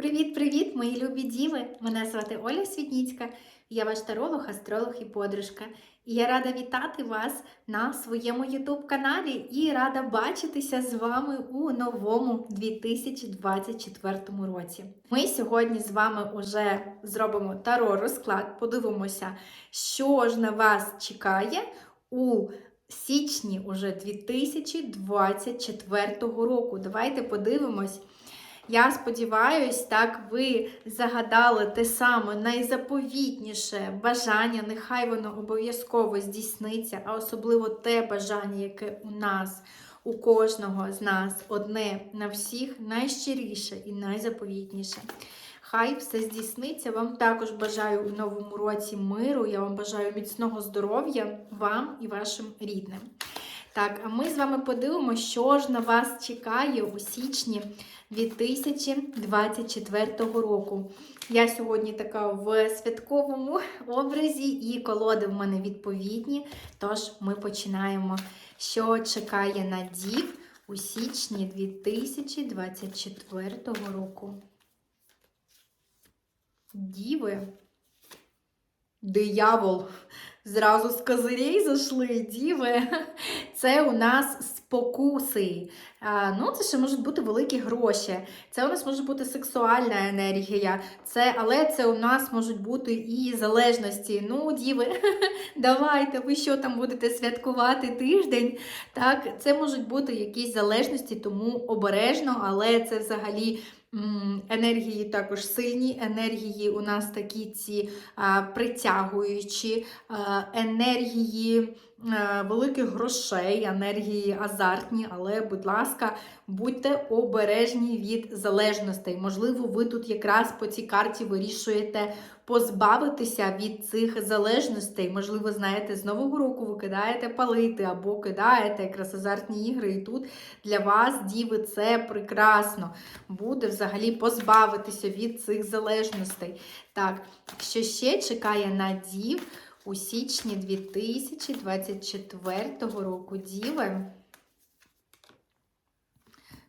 Привіт-привіт, мої любі діви! Мене звати Оля Світніцька, я ваш таролог, астролог і подружка. І я рада вітати вас на своєму YouTube каналі і рада бачитися з вами у новому 2024 році. Ми сьогодні з вами вже зробимо таро розклад, подивимося, що ж на вас чекає у січні уже 2024 року. Давайте подивимось. Я сподіваюсь, так ви загадали те саме найзаповітніше бажання. Нехай воно обов'язково здійсниться, а особливо те бажання, яке у нас, у кожного з нас одне на всіх найщиріше і найзаповітніше. Хай все здійсниться. Вам також бажаю у новому році миру. Я вам бажаю міцного здоров'я вам і вашим рідним. Так, а ми з вами подивимося, що ж на вас чекає у січні 2024 року. Я сьогодні така в святковому образі, і колоди в мене відповідні. Тож ми починаємо. Що чекає на дів у січні 2024 року? Діви. Диявол. Зразу з козирей зайшли діви. Це у нас спокуси. Ну, Це ще можуть бути великі гроші. Це у нас може бути сексуальна енергія. Це, Але це у нас можуть бути і залежності. Ну, діви, давайте, ви що там будете святкувати тиждень? Так, Це можуть бути якісь залежності, тому обережно, але це взагалі. Енергії також сильні, енергії у нас такі ці а, притягуючі, а, енергії а, великих грошей, енергії азартні, але, будь ласка, будьте обережні від залежностей. Можливо, ви тут якраз по цій карті вирішуєте позбавитися від цих залежностей. Можливо, знаєте, з Нового року ви кидаєте палити або кидаєте якраз азартні ігри. І тут для вас, діви, це прекрасно. Буде взагалі позбавитися від цих залежностей. Так, що ще чекає на дів у січні 2024 року діви?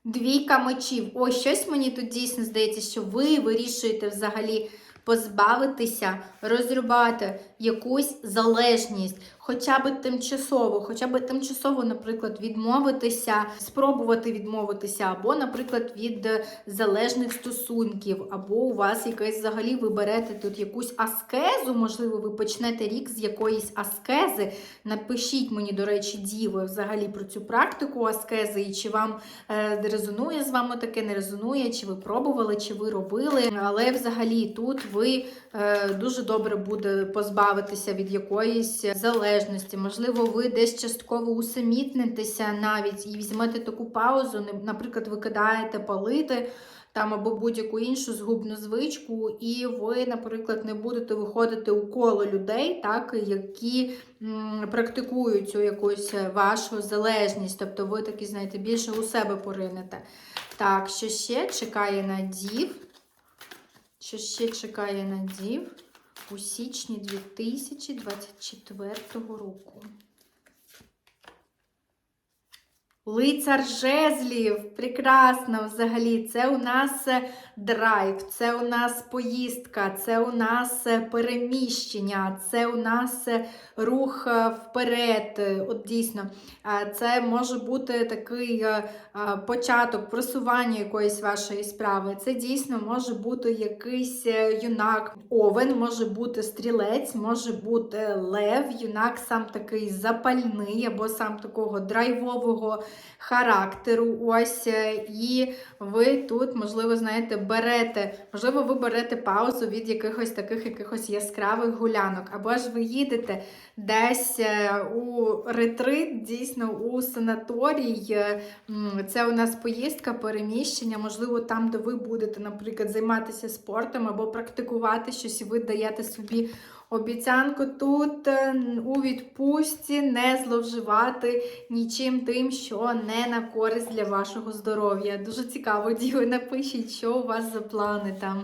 Двійка мечів. Ось щось мені тут дійсно здається, що ви вирішуєте взагалі позбавитися, розрубати якусь залежність, хоча б тимчасово, хоча б тимчасово, наприклад, відмовитися, спробувати відмовитися, або, наприклад, від залежних стосунків, або у вас якесь взагалі ви берете тут якусь аскезу, можливо, ви почнете рік з якоїсь аскези. Напишіть мені, до речі, діви взагалі про цю практику аскези, і чи вам е, резонує з вами таке, не резонує, чи ви пробували, чи ви робили. Але взагалі тут ви дуже добре буде позбавитися від якоїсь залежності. Можливо, ви десь частково усамітнитеся навіть і візьмете таку паузу, наприклад, ви кидаєте палити. Там або будь-яку іншу згубну звичку, і ви, наприклад, не будете виходити у коло людей, так, які м, практикують цю якусь вашу залежність. Тобто ви такі, знаєте, більше у себе поринете. Так, що ще чекає на дів? Що ще чекає на дів у січні 2024 року? Лицар жезлів, прекрасно взагалі. Це у нас драйв, це у нас поїздка, це у нас переміщення, це у нас рух вперед. От дійсно, це може бути такий початок просування якоїсь вашої справи. Це дійсно може бути якийсь юнак, овен, може бути стрілець, може бути лев, юнак сам такий запальний або сам такого драйвового характеру. Ось, і ви тут, можливо, знаєте, берете, можливо, ви берете паузу від якихось таких якихось яскравих гулянок, або ж ви їдете десь у ретрит, дійсно у санаторій. Це у нас поїздка, переміщення, можливо, там, де ви будете, наприклад, займатися спортом або практикувати щось, і ви даєте собі обіцянку тут у відпустці не зловживати нічим тим, що не на користь для вашого здоров'я. Дуже цікаво, діви, напишіть, що у вас за плани там.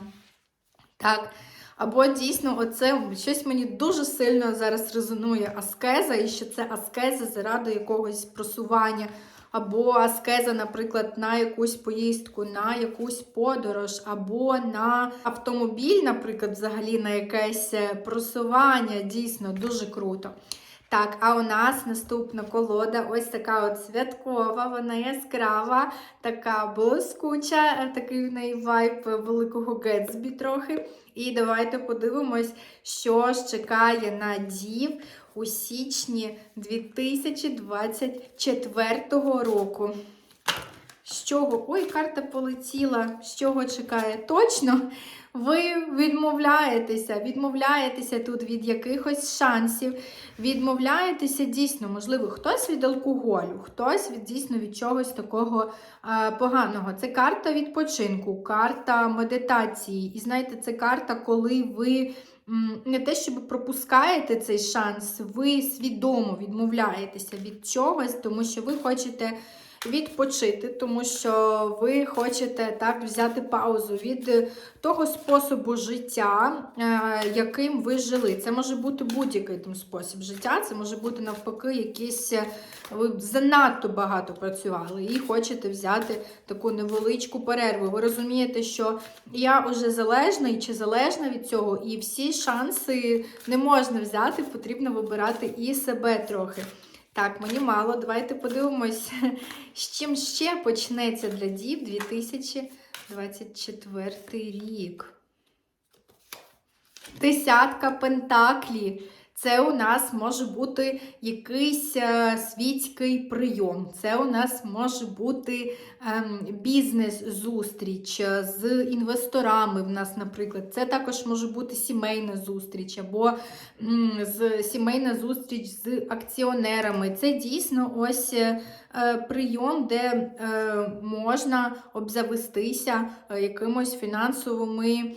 Так. Або дійсно, оце щось мені дуже сильно зараз резонує аскеза, і що це аскеза заради якогось просування або аскеза, наприклад, на якусь поїздку, на якусь подорож, або на автомобіль, наприклад, взагалі на якесь е, просування. Дійсно, дуже круто. Так, а у нас наступна колода, ось така от святкова, вона яскрава, така блискуча, е, такий в неї вайб великого Гетсбі трохи. І давайте подивимось, що ж чекає на дів у січні 2024 року. З чого? Ой, карта полетіла. З чого чекає? Точно, ви відмовляєтеся, відмовляєтеся тут від якихось шансів, відмовляєтеся дійсно, можливо, хтось від алкоголю, хтось від дійсно від чогось такого е, поганого. Це карта відпочинку, карта медитації. І знаєте, це карта, коли ви. Не те, щоб пропускаєте цей шанс, ви свідомо відмовляєтеся від чогось, тому що ви хочете відпочити, тому що ви хочете так взяти паузу від е, того способу життя, е, яким ви жили. Це може бути будь-який там спосіб життя, це може бути навпаки якийсь. е, Ви занадто багато працювали і хочете взяти таку невеличку перерву. Ви розумієте, що я вже залежна і чи залежна від цього, і всі шанси не можна взяти, потрібно вибирати і себе трохи. Так, мені мало. Давайте подивимось, з чим ще почнеться для дів 2024 рік. Десятка пентаклі. Це у нас може бути якийсь е, світський прийом. Це у нас може бути ем, бізнес-зустріч е, з інвесторами. В нас, наприклад, це також може бути сімейна зустріч або з сімейна зустріч з акціонерами. Це дійсно ось е, прийом, де можна обзавестися якимось фінансовими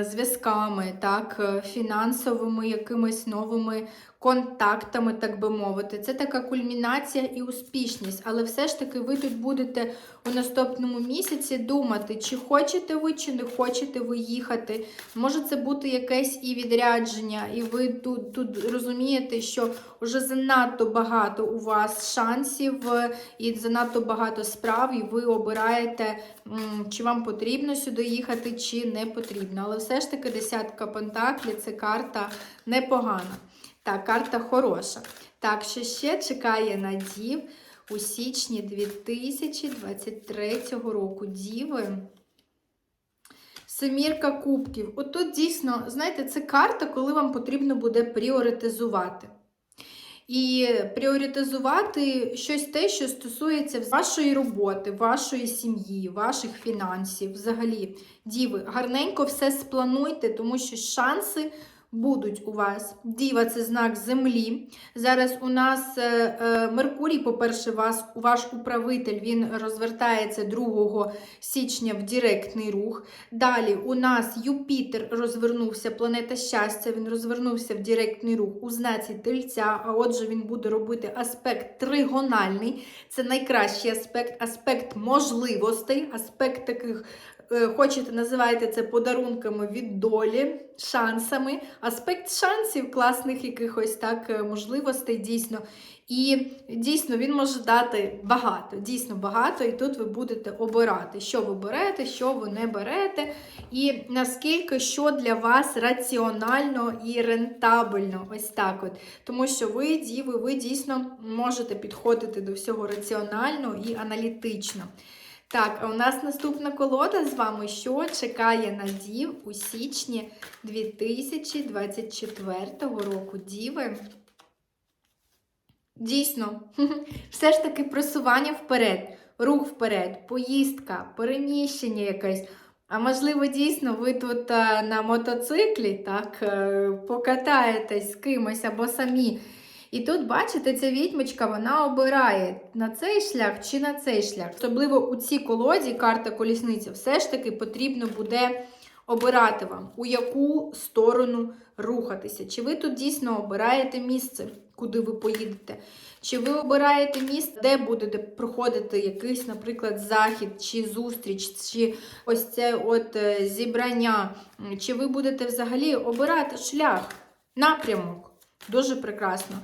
зв'язками, так, фінансовими якимись новими здоровими контактами, так би мовити. Це така кульмінація і успішність. Але все ж таки ви тут будете у наступному місяці думати, чи хочете ви, чи не хочете ви їхати. Може це бути якесь і відрядження, і ви тут, тут розумієте, що вже занадто багато у вас шансів е, і занадто багато справ, і ви обираєте, чи вам потрібно сюди їхати, чи не потрібно. Але все ж таки десятка пентаклі це карта непогана. Так, карта хороша. Так, що ще чекає на дів у січні 2023 року. Діви. Семірка кубків. Отут дійсно, знаєте, це карта, коли вам потрібно буде пріоритизувати. І пріоритизувати щось те, що стосується вашої роботи, вашої сім'ї, ваших фінансів, взагалі. Діви, гарненько все сплануйте, тому що шанси будуть у вас. Діва це знак землі. Зараз у нас е, е, Меркурій, по-перше, вас, ваш управитель, він розвертається 2 січня в директний рух. Далі у нас Юпітер розвернувся, планета щастя, він розвернувся в директний рух у знаці тельця, а отже, він буде робити аспект тригональний. Це найкращий аспект, аспект можливостей, аспект таких. Е, Хочете, називайте це подарунками від долі, шансами, аспект шансів, класних якихось так е, можливостей, дійсно. І дійсно він може дати багато, дійсно багато, і тут ви будете обирати, що ви берете, що ви не берете, і наскільки що для вас раціонально і рентабельно. Ось так от. Тому що ви, діви, ви дійсно можете підходити до всього раціонально і аналітично. Так, у нас наступна колода з вами, що чекає на дів у січні 2024 року. Діви. Дійсно, все ж таки просування вперед, рух вперед, поїздка, переміщення якесь. А можливо, дійсно, ви тут е, на мотоциклі так, е, покатаєтесь з кимось або самі. І тут, бачите, ця відьмочка вона обирає на цей шлях чи на цей шлях. Особливо у цій колоді карта колісниця, все ж таки потрібно буде обирати вам, у яку сторону рухатися. Чи ви тут дійсно обираєте місце, куди ви поїдете? Чи ви обираєте місце, де будете проходити якийсь, наприклад, захід чи зустріч, чи ось це от е, зібрання? Чи ви будете взагалі обирати шлях, напрямок? Дуже прекрасно.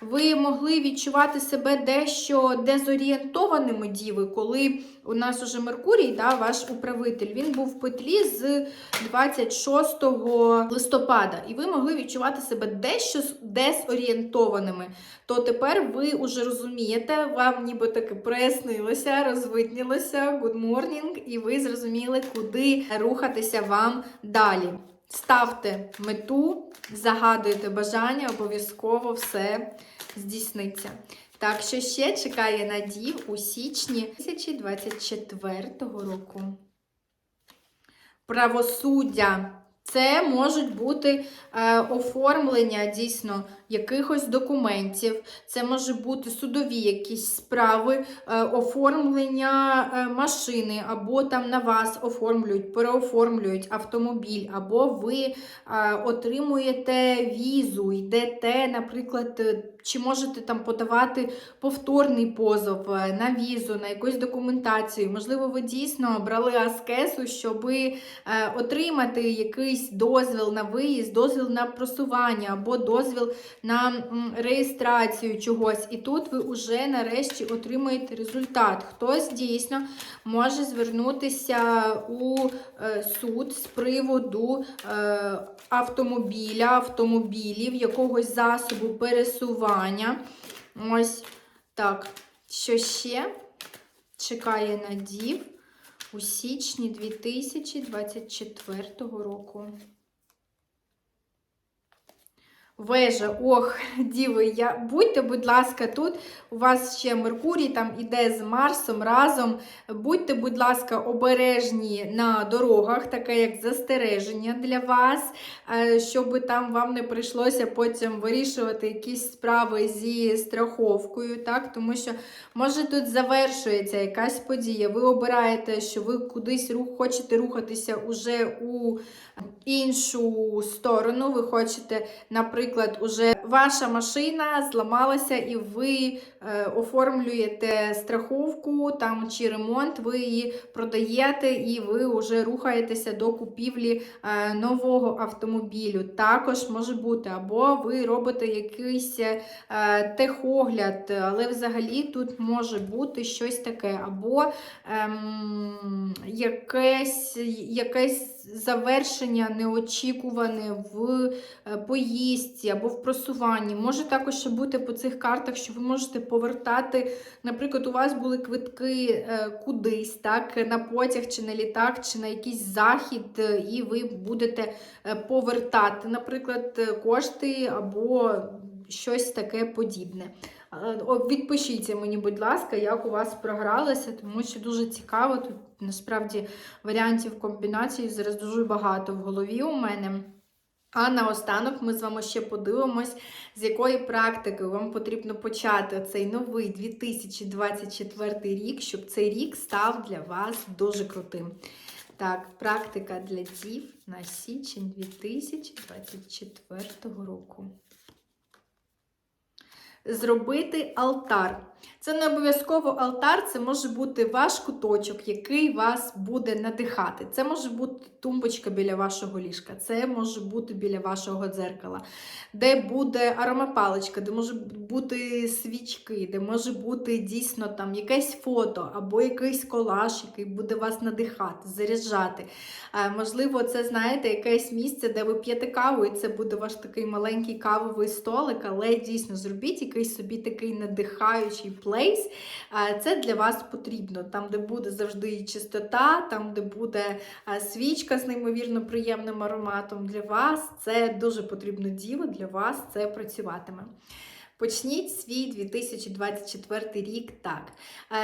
ви могли відчувати себе дещо дезорієнтованими діви, коли у нас уже Меркурій, да, ваш управитель, він був в петлі з 26 листопада, і ви могли відчувати себе дещо дезорієнтованими. То тепер ви вже розумієте, вам ніби таки прояснилося, розвиднілося, good morning, і ви зрозуміли, куди рухатися вам далі. Ставте мету, загадуйте бажання, обов'язково все здійсниться. Так, що ще чекає надів у січні 2024 року. Правосуддя. Це можуть бути е, оформлення дійсно якихось документів, це може бути судові якісь справи, е, оформлення е, машини, або там на вас оформлюють, переоформлюють автомобіль, або ви е, отримуєте візу, йдете, наприклад, чи можете там подавати повторний позов е, на візу, на якусь документацію. Можливо, ви дійсно брали аскезу, щоб е, отримати якийсь дозвіл на виїзд, дозвіл на просування або дозвіл на реєстрацію чогось. І тут ви вже нарешті отримуєте результат. Хтось дійсно може звернутися у е, суд з приводу автомобіля, автомобілів, якогось засобу пересування. Ось так. Що ще чекає на дів у січні 2024 року? Вежа, ох, діви, я... будьте, будь ласка, тут у вас ще Меркурій там іде з Марсом разом. Будьте, будь ласка, обережні на дорогах, таке як застереження для вас, е, щоб там вам не прийшлося потім вирішувати якісь справи зі страховкою, так? тому що, може, тут завершується якась подія. Ви обираєте, що ви кудись рух, хочете рухатися уже у іншу сторону, ви хочете, наприклад, уже ваша машина зламалася, і ви е, оформлюєте страховку там чи ремонт, ви її продаєте, і ви вже рухаєтеся до купівлі е, нового автомобілю. Також може бути, або ви робите якийсь е, техогляд, але взагалі тут може бути щось таке, або ем, якесь, якесь завершення неочікуване в е, поїздці або в просуванні. Може також ще бути по цих картах, що ви можете повертати, наприклад, у вас були квитки е, кудись, так, на потяг чи на літак, чи на якийсь захід, е, і ви будете повертати, наприклад, кошти або щось таке подібне. Відпишіться мені, будь ласка, як у вас програлося, тому що дуже цікаво. Тут насправді варіантів комбінацій зараз дуже багато в голові у мене. А наостанок ми з вами ще подивимось, з якої практики вам потрібно почати цей новий 2024 рік, щоб цей рік став для вас дуже крутим. Так, практика для дів на січень 2024 року зробити алтар. Це не обов'язково алтар, це може бути ваш куточок, який вас буде надихати. Це може бути тумбочка біля вашого ліжка, це може бути біля вашого дзеркала, де буде аромапаличка, де може бути свічки, де може бути дійсно там якесь фото або якийсь колаж, який буде вас надихати, заряджати. Можливо, це, знаєте, якесь місце, де ви п'єте каву, і це буде ваш такий маленький кавовий столик, але дійсно зробіть якийсь собі такий надихаючий плейс. Це для вас потрібно. Там, де буде завжди чистота, там, де буде свічка з неймовірно приємним ароматом для вас. Це дуже потрібно діло, для вас це працюватиме. Почніть свій 2024 рік так.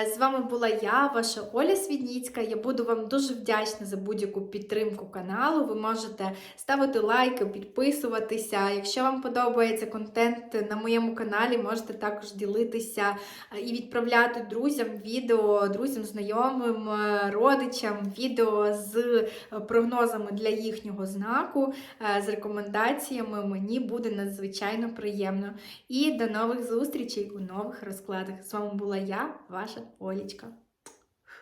Е, з вами була я, ваша Оля Свідніцька. Я буду вам дуже вдячна за будь-яку підтримку каналу. Ви можете ставити лайки, підписуватися. Якщо вам подобається контент на моєму каналі, можете також ділитися е, і відправляти друзям відео, друзям, знайомим, е, родичам, відео з прогнозами для їхнього знаку, з рекомендаціями. Мені буде надзвичайно приємно. І до нових зустрічей у нових розкладах. З вами була я, ваша Олічка.